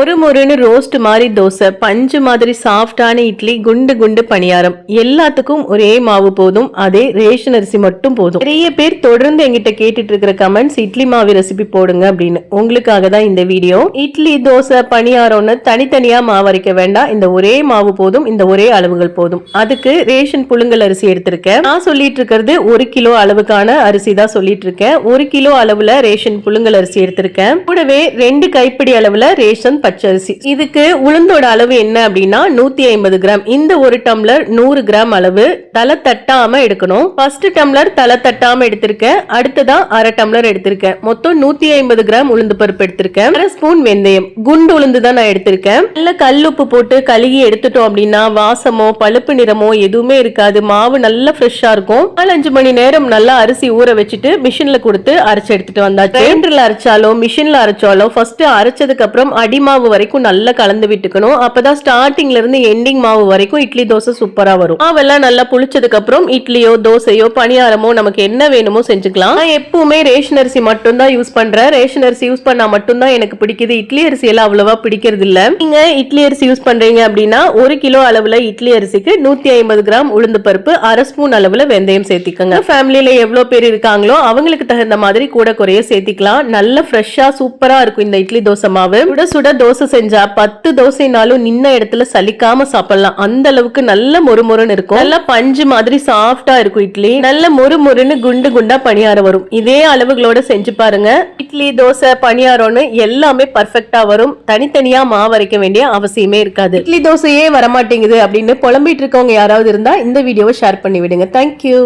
ஒரு முருன்னு ரோஸ்ட் மாதிரி தோசை பஞ்சு மாதிரி சாஃப்டான இட்லி குண்டு குண்டு பணியாரம். எல்லாத்துக்கும் ஒரே மாவு போதும். அதே ரேஷன் அரிசி மட்டும் போதும். நிறைய பேர் தொடர்ந்து எங்கிட்ட கேட்டுட்டு இருக்கிற கமெண்ட்ஸ் இட்லி மாவு ரெசிபி போடுங்க அப்படின்னு. உங்களுக்காக தான் இந்த வீடியோ இட்லி தோசை பணியாரம்னு தனித்தனியா மாவு அரைக்க வேண்டாம். இந்த ஒரே மாவு போதும். இந்த ஒரே அளவுகள் போதும். அதுக்கு ரேஷன் புழுங்கல் அரிசி எடுத்திருக்கேன். நான் சொல்லிட்டு இருக்கிறது ஒரு கிலோ அளவுக்கான அரிசி தான் சொல்லிட்டு இருக்கேன். ஒரு கிலோ அளவுல ரேஷன் புழுங்கல் அரிசி எடுத்திருக்கேன். கூடவே ரெண்டு கைப்பிடி அளவுல ரேஷன் பச்சரிசி. இதுக்கு உளுந்தோட அளவு என்ன அப்படின்னா நூத்தி ஐம்பது கிராம். இந்த ஒரு டம்ளர் நூறு கிராம் அளவு தலை தட்டாம எடுக்கணும். ஃபர்ஸ்ட் டம்ளர் தலை தட்டாம எடுத்திருக்கேன். அடுத்ததா அரை டம்ளர் எடுத்திருக்கேன். மொத்தம் நூத்தி ஐம்பது கிராம் உளுந்து பருப்பு எடுத்திருக்கேன். அரை ஸ்பூன் வெந்தயம். குண்டு உளுந்து தான் நான் எடுத்திருக்கேன். நல்ல கல்லுப்பு போட்டு கழுகி எடுத்துட்டோம் அப்படின்னா வாசமோ பழுப்பு நிறமோ எதுவுமே இருக்காது. மாவு நல்லா ஃப்ரெஷ்ஷா இருக்கும். நாலஞ்சு மணி நேரம் நல்லா அரிசி ஊற வச்சுட்டு மிஷின்ல கொடுத்து அரைச்சு எடுத்துட்டு வந்தாச்சு. கிரைண்டர்ல அரைச்சாலோ மிஷின்ல அரைச்சாலோ ஃபர்ஸ்ட் அரைச்சதுக்கு அப்புறம் மாவு வரைக்கும் நல்லா கலந்து விட்டுக்கணும். அப்பதான் ஸ்டார்டிங்ல இருந்து எண்டிங் மாவு வரைக்கும் இட்லி தோசை சூப்பரா வரும். மாவெல்லாம் நல்லா புளிச்சதுக்கு அப்புறம் இட்லியோ தோசையோ பணியாரமோ நமக்கு என்ன வேணுமோ செஞ்சுக்கலாம். நான் எப்பவுமே ரேஷன் அரிசி மட்டும் தான் யூஸ் பண்றேன். ரேஷன் அரிசி யூஸ் பண்ணா மட்டும்தான் எனக்கு பிடிக்குது. இட்லி அரிசி எல்லாம் அவ்வளவா பிடிக்கிறது இல்ல. நீங்க இட்லி அரிசி யூஸ் பண்றீங்க அப்படின்னா ஒரு கிலோ அளவுல இட்லி அரிசிக்கு நூத்தி ஐம்பது கிராம் உளுந்து பருப்பு அரை ஸ்பூன் அளவுல வெந்தயம் சேர்த்திக்கோங்க. ஃபேமிலியில எவ்வளவு பேர் இருக்காங்களோ அவங்களுக்கு தகுந்த மாதிரி கூட குறைய சேர்த்திக்கலாம். நல்ல ஃப்ரெஷ்ஷா சூப்பரா இருக்கும் இந்த இட்லி தோசை மாவு. சுட சுட தோசை செஞ்சா பத்து தோசைனாலும் நின்ன இடத்துல சலிக்காம சாப்பிடலாம். அந்த அளவுக்கு நல்ல மொறுமொறுன்னு இருக்கும். நல்லா பஞ்சு மாதிரி சாஃப்டா இருக்கும் இட்லி. நல்ல மொறுமொறுன்னு குண்டு குண்டா பணியாரம் வரும். இதே அளவுகளோட செஞ்சு பாருங்க. இட்லி தோசை பணியாரம்னு எல்லாமே பர்ஃபெக்டா வரும். தனித்தனியா மாவு அரைக்க வேண்டிய அவசியமே இருக்காது. இட்லி தோசையே வரமாட்டேங்குது அப்படின்னு புலம்பிட்டு இருக்கவங்க யாராவது இருந்தா இந்த வீடியோவை ஷேர் பண்ணி விடுங்க தேங்க்யூ